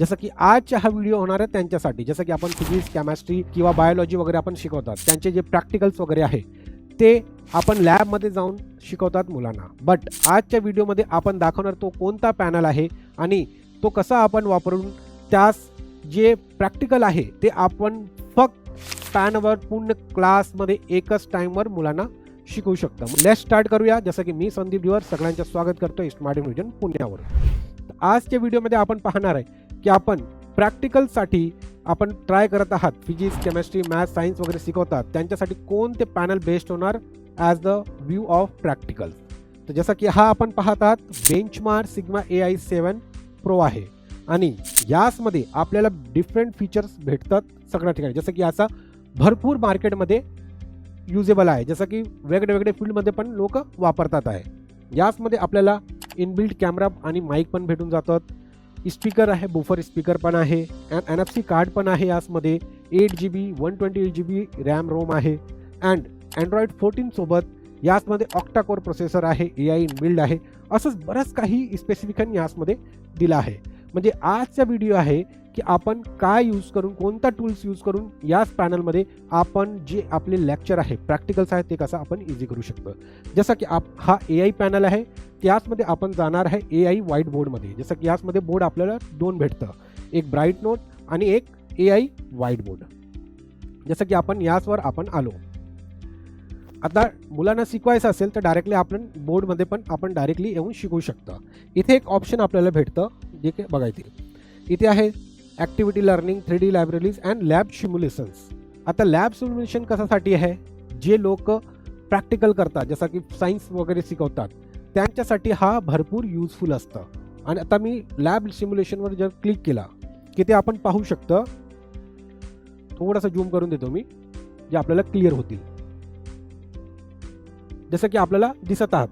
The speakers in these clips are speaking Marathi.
जसं की आजचा हा व्हिडिओ होणार आहे त्यांच्यासाठी. जसं की आपण फिजिक्स केमिस्ट्री किंवा बायोलॉजी वगैरे आपण शिकवतात. त्यांचे जे प्रॅक्टिकल्स वगैरे आहे ते आपण लॅबमध्ये जाऊन शिकवतात मुलांना. बट आजच्या व्हिडिओमध्ये आपण दाखवणार तो कोणता पॅनल आहे आणि तो कसा आपण वापरून त्यास जे प्रॅक्टिकल आहे ते आपण फक्त पॅनवर पूर्ण क्लासमध्ये एकच टाईमवर मुलांना शिकवू शकतो. लेट स्टार्ट करूया. जसं की मी संदीप दिवर सगळ्यांचं स्वागत करतो स्मार्ट विजन पुण्यावर आजच्या व्हिडिओमध्ये आपण पाहणार आहे की आपण प्रॅक्टिकलसाठी आपण ट्राय करत आहात. फिजिक्स केमिस्ट्री मॅथ्स सायन्स वगैरे शिकवतात. त्यांच्यासाठी कोणते पॅनल बेस्ड होणार? As the view of practical तर जसं की हा आपण पाहत आहात benchmark sigma A I seven pro आहे. आणि यासमध्ये आपल्याला डिफरंट फीचर्स भेटतात सगळ्या ठिकाणी. जसं की याचा भरपूर मार्केटमध्ये युजेबल आहे. जसं की वेगळे वेगळे फील्डमध्ये पण लोक वापरतात आहे. याचमध्ये आपल्याला इनबिल्ट कॅमेरा आणि माईक पण भेटून जातात. स्पीकर आहे बुफर स्पीकर पण आहे and N F C card पण आहे यासमध्ये. Eight G B one twenty eight G B RAM ROM आहे. अँड अँड्रॉइड फोर्टीनसोबत याचमध्ये ऑक्टाकोर प्रोसेसर आहे ए आय इनबिल्ड आहे. असंच बरंच काही स्पेसिफिकन यासमध्ये दिलं आहे. म्हणजे आजचा व्हिडिओ आहे की आपण काय यूज करून कोणता टूल्स यूज करून याच पॅनलमध्ये आपण जे आपले लेक्चर आहे प्रॅक्टिकल्स आहेत ते कसं आपण इझी करू शकतो. जसं की आप हा ए आय पॅनल आहे त्याचमध्ये आपण जाणार आहे ए आय व्हाईट बोर्डमध्ये जसं की याचमध्ये बोर्ड आपल्याला दोन भेटतं. एक ब्राईट नोट आणि एक ए आय व्हाईट बोर्ड जसं की आपण याचवर आपण आलो. आता मुलांना शिकवायचं असेल तर डायरेक्टली आपण बोर्डमध्ये पण आपण डायरेक्टली येऊन शिकू शकता. इथे एक ऑप्शन आपल्याला भेटतं जे की बघायचे इथे आहे activity learning three D libraries and lab simulations आता लॅब सिम्युलेशन कशासाठी आहे? जे लोक प्रॅक्टिकल करतात जसं की सायन्स वगैरे शिकवतात त्यांच्यासाठी हा भरपूर यूजफुल असतं. आणि आता मी लॅब सिम्युलेशनवर जर क्लिक केला की ते आपण पाहू शकतं. थोडासा झूम करून देतो मी जे आपल्याला क्लिअर होतील. जसं की आपल्याला दिसत आहात.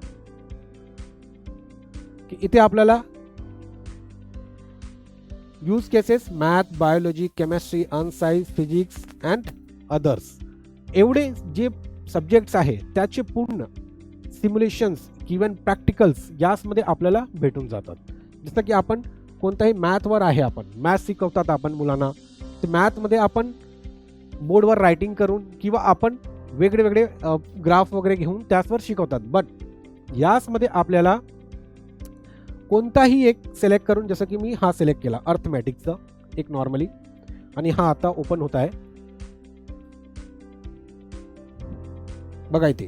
की इथे आपल्याला use cases math biology chemistry and science physics and others एवढे जे सब्जेक्ट्स आहे त्याचे पूर्ण सिम्युलेशन्स इवन प्रॅक्टिकल्स यासमध्ये आपल्याला भेटून जातात. जसं की आपण कोणत्याही मॅथवर आहे आपण मॅथ शिकवतात आपण मुलांना तर मॅथमध्ये आपण बोर्डवर रायटिंग करून किंवा आपण वेगळे वेगळे ग्राफ वगैरे घेऊन त्याचवर शिकवतात. बट यासमध्ये आपल्याला कोणताही एक सिलेक्ट करून जसं की मी हा सिलेक्ट केला अर्थमॅटिकचं एक नॉर्मली आणि हा आता ओपन होत आहे. बघा इथे.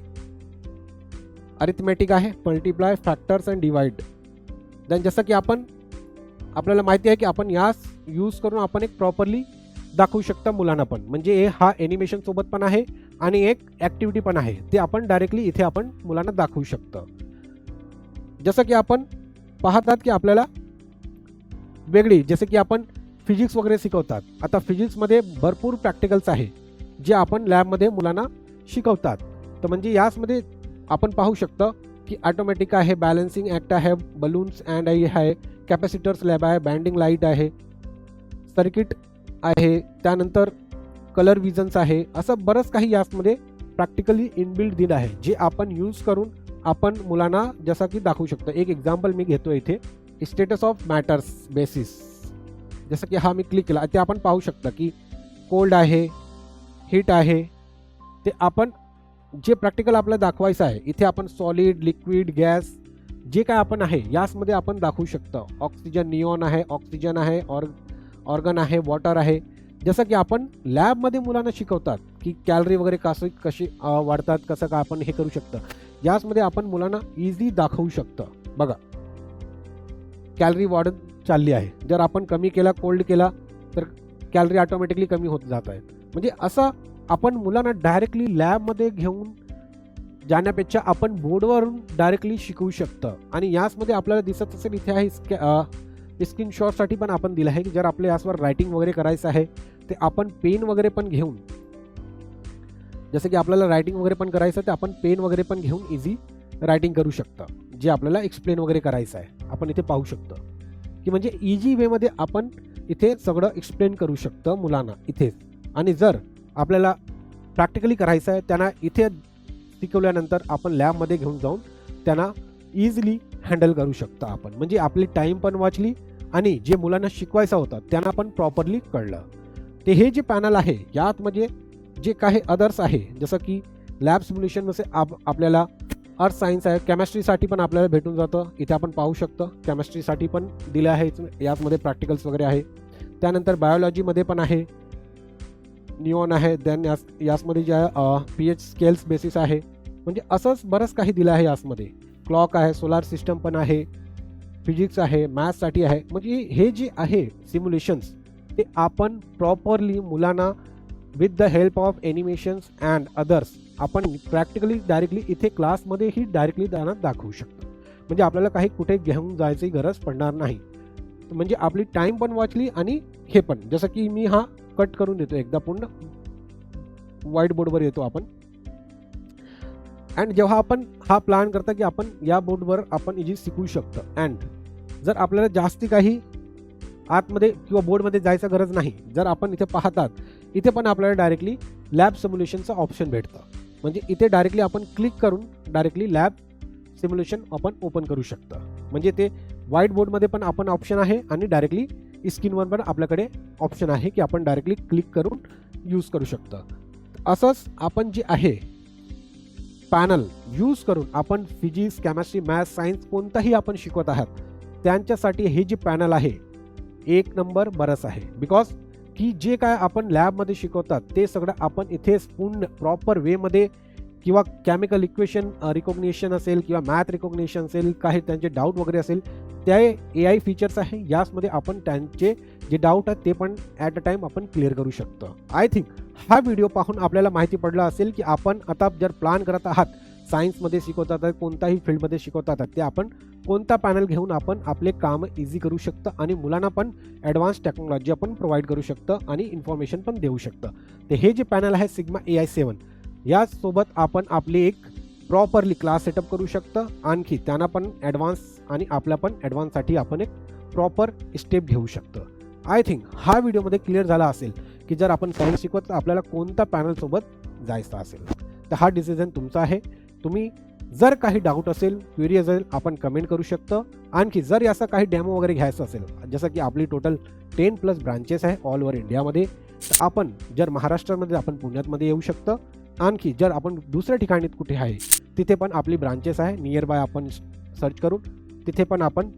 अरिथमॅटिक आहे multiply factors and divide then जसं की आपण आपल्याला माहिती आहे की आपण यास यूज करून आपण एक प्रॉपरली दाखवू शकता मुलांना पण. म्हणजे हे हा एनिमेशन सोबत पण आहे आणि एक ॲक्टिव्हिटी पण आहे. ते आपण डायरेक्टली इथे आपण मुलांना दाखवू शकतो. जसं की आपण पाहतात की आपल्याला वेगळी जसे की आपण फिजिक्स वगैरे शिकवतात. आता फिजिक्समध्ये भरपूर प्रॅक्टिकल्स आहे जे आपण लॅबमध्ये मुलांना शिकवतात. तर म्हणजे याचमध्ये आपण पाहू शकतो की ॲटोमॅटिक आहे बॅलन्सिंग ॲक्ट आहे बलून्स अँड आई आहे कॅपॅसिटर्स लॅब आहे बँडिंग लाइट आहे सर्किट आहे त्यानंतर कलर विजन्स आहे असं बरंच काही याचमध्ये प्रॅक्टिकली इनबिल्ड दिलं आहे जे आपण यूज करून आपण मुलांना जसं की दाखवू शकतो. एक एक्झाम्पल मी घेतो इथे. स्टेटस ऑफ मॅटर्स बेसिस जसं की हा मी क्लिक केला. ते आपण पाहू शकता की कोल्ड आहे हीट आहे. ते आपण जे प्रॅक्टिकल आपल्याला दाखवायचं आहे इथे आपण सॉलिड लिक्विड गॅस जे काय आपण आहे यासमध्ये आपण दाखवू शकतो. ऑक्सिजन निऑन आहे ऑक्सिजन आहे ऑर ऑर्गन आहे वॉटर आहे. जसं की आपण लॅबमध्ये मुलांना शिकवतात की कॅलरी वगैरे कसं कशी वाढतात कसं काय आपण हे करू शकतं. याचमध्ये आपण मुलांना इझी दाखवू शकतं. बघा. कॅलरी वाढत चालली आहे. जर आपण कमी केला कोल्ड केला तर कॅलरी ऑटोमॅटिकली कमी होत जात आहे. म्हणजे असं आपण मुलांना डायरेक्टली लॅबमध्ये घेऊन जाण्यापेक्षा आपण बोर्डवरून डायरेक्टली शिकवू शकतं. आणि याचमध्ये आपल्याला दिसत असेल इथे आहे स्कॅ स्क्रीनशॉटसाठी पण आपण दिलं आहे की जर आपल्या यासवर रायटिंग वगैरे करायचं आहे ते आपण पेन वगैरे पण घेऊन जसं की आपल्याला रायटिंग वगैरे पण करायचं आहे, तर आपण पेन वगैरे पण घेऊन इझी रायटिंग करू शकता. जे आपल्याला एक्सप्लेन वगैरे करायचं आहे आपण इथे पाहू शकतो. की म्हणजे इजी वेमध्ये आपण इथे सगळं एक्सप्लेन करू शकतं मुलांना इथेच आणि जर आपल्याला प्रॅक्टिकली करायचं आहे त्यांना इथे शिकवल्यानंतर आपण लॅबमध्ये घेऊन जाऊन त्यांना इझिली हँडल करू शकता आपण. म्हणजे आपली टाईम पण वाचली आणि जे मुलांना शिकवायचा होता त्यांना पण प्रॉपरली कळलं. ते हे जे पॅनल आहे यात म्हणजे जे काही अदर्स आहे जसं की लॅब सिम्युलेशनमध्ये आप आपल्याला अर्थ सायन्स आहे केमिस्ट्रीसाठी पण आपल्याला भेटून जातं. इथे आपण पाहू शकतो केमिस्ट्रीसाठी पण दिलं आहे याचमध्ये प्रॅक्टिकल्स वगैरे आहे. त्यानंतर बायोलॉजीमध्ये पण आहे निओन आहे देन यास यासमध्ये ज्या पी एच स्केल्स बेसिस आहे. म्हणजे असंच बरंच काही दिलं आहे यासमध्ये. क्लॉक आहे सोलार सिस्टम पण आहे फिजिक्स आहे मॅथ्ससाठी आहे. म्हणजे हे जे आहे सिम्युलेशन्स ते आपण प्रॉपरली मुलांना with the help of animations and others आपण प्रॅक्टिकली डायरेक्टली इथे क्लासमध्येही डायरेक्टली त्यांना दाखवू शकतो. म्हणजे आपल्याला काही कुठे घेऊन जायची गरज पडणार नाही. म्हणजे आपली टाईम पण वाचली आणि हे पण. जसं की मी हा कट करून देतो एकदा पूर्ण. व्हाईट बोर्डवर येतो आपण. अँड जेव्हा आपण हा प्लॅन करता की आपण या बोर्डवर आपण इजी शिकू शकतो. अँड जर आपल्याला जास्ती काही आतमध्ये किंवा बोर्डमध्ये जायचं गरज नाही. जर आपण इथे पाहतात इथे पण आपल्याला डायरेक्टली लॅब सिम्युलेशनचं ऑप्शन भेटतं. म्हणजे इथे डायरेक्टली आपण क्लिक करून डायरेक्टली लॅब सिम्युलेशन आपण ओपन करू शकतो. म्हणजे ते व्हाईट बोर्डमध्ये पण आपण ऑप्शन आहे आणि डायरेक्टली स्क्रीनवर पण आपल्याकडे ऑप्शन आहे की आपण डायरेक्टली क्लिक करून यूज करू शकतो. असंच आपण जे आहे पॅनल यूज करून आपण फिजिक्स केमिस्ट्री मॅथ्स सायन्स कोणताही आपण शिकवत आहात त्यांच्यासाठी हे जे पॅनल आहे एक नंबर बरंच आहे. बिकॉज की जे काय आपण लॅबमध्ये शिकवतात ते सगळं आपण इथेच पूर्ण प्रॉपर वेमध्ये किंवा केमिकल इक्वेशन रिकॉग्निशन असेल किंवा मॅथ रिकॉग्निशन असेल काही त्यांचे डाऊट वगैरे असेल त्या ए आय फीचर्स आहे याचमध्ये आपण त्यांचे जे डाऊट आहेत ते पण ॲट अ टाईम आपण क्लिअर करू शकतो. आय थिंक हा व्हिडिओ पाहून आपल्याला माहिती पडलं असेल की आपण आता जर प्लॅन करत आहात सायन्समध्ये शिकवतात कोणत्याही फील्डमध्ये शिकवतात ते आपण कोणता पॅनल घेऊन आपण आपले काम इझी करू शकतं आणि मुलांना पण ॲडव्हान्स टेक्नॉलॉजी आपण प्रोव्हाइड करू शकतं आणि इन्फॉर्मेशन पण देऊ शकतं. ते हे जे पॅनल आहे सिग्मा ए आय सेवन यासोबत आपण आपली एक प्रॉपरली क्लास सेटअप करू शकतं. आणखी त्यांना पण ॲडव्हान्स आणि आपल्या पण ॲडव्हान्ससाठी आपण एक प्रॉपर स्टेप घेऊ शकतो. आय थिंक हा व्हिडिओमध्ये क्लिअर झाला असेल की जर आपण सायन्स शिकवत तर आपल्याला कोणत्या पॅनलसोबत जायचं असेल. तर हा डिसिजन तुमचा आहे. तुम्ही जर काही डाऊट असेल क्वेरी असेल आपण कमेंट करू शकतं. आणखी जर याचा काही डेमो वगैरे घ्यायचं असेल जसं की आपली टोटल टेन प्लस ब्रांचेस आहे ऑल ओव्हर इंडियामध्ये तर आपण जर महाराष्ट्रामध्ये आपण पुण्यातमध्ये येऊ शकतं. आणखी जर आपण दुसऱ्या ठिकाणी कुठे आहे तिथे पण आपली ब्रांचेस आहे. नियर बाय आपण सर्च करून तिथे पण आपण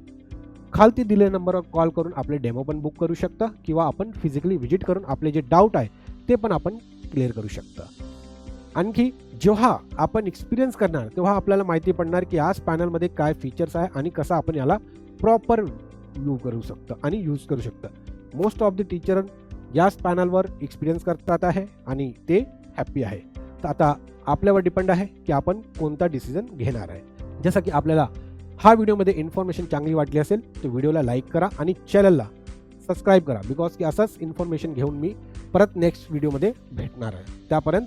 खालती दिलेल्या नंबरवर कॉल करून आपले डेमो पण बुक करू शकता. किंवा आपण फिजिकली व्हिजिट करून आपले जे डाऊट आहे ते पण आपण क्लिअर करू शकता. आणखी जेव्हा आपण एक्सपिरियन्स करणार तेव्हा आपल्याला माहिती पडणार की आज पॅनलमध्ये काय फीचर्स आहे आणि कसं आपण याला प्रॉपर यू करू शकतो आणि यूज करू शकतो. मोस्ट ऑफ द टीचर याच पॅनलवर एक्सपिरियन्स करतात आहे आणि ते हॅप्पी आहे. तर आता आपल्यावर डिपेंड आहे की आपण कोणता डिसिजन घेणार आहे. जसं की आपल्याला हा व्हिडिओमध्ये इन्फॉर्मेशन चांगली वाटली असेल तर व्हिडिओला लाईक करा आणि चॅनलला सबस्क्राईब करा. बिकॉज की असंच इन्फॉर्मेशन घेऊन मी परत नेक्स्ट व्हिडिओमध्ये भेटणार आहे. त्यापर्यंत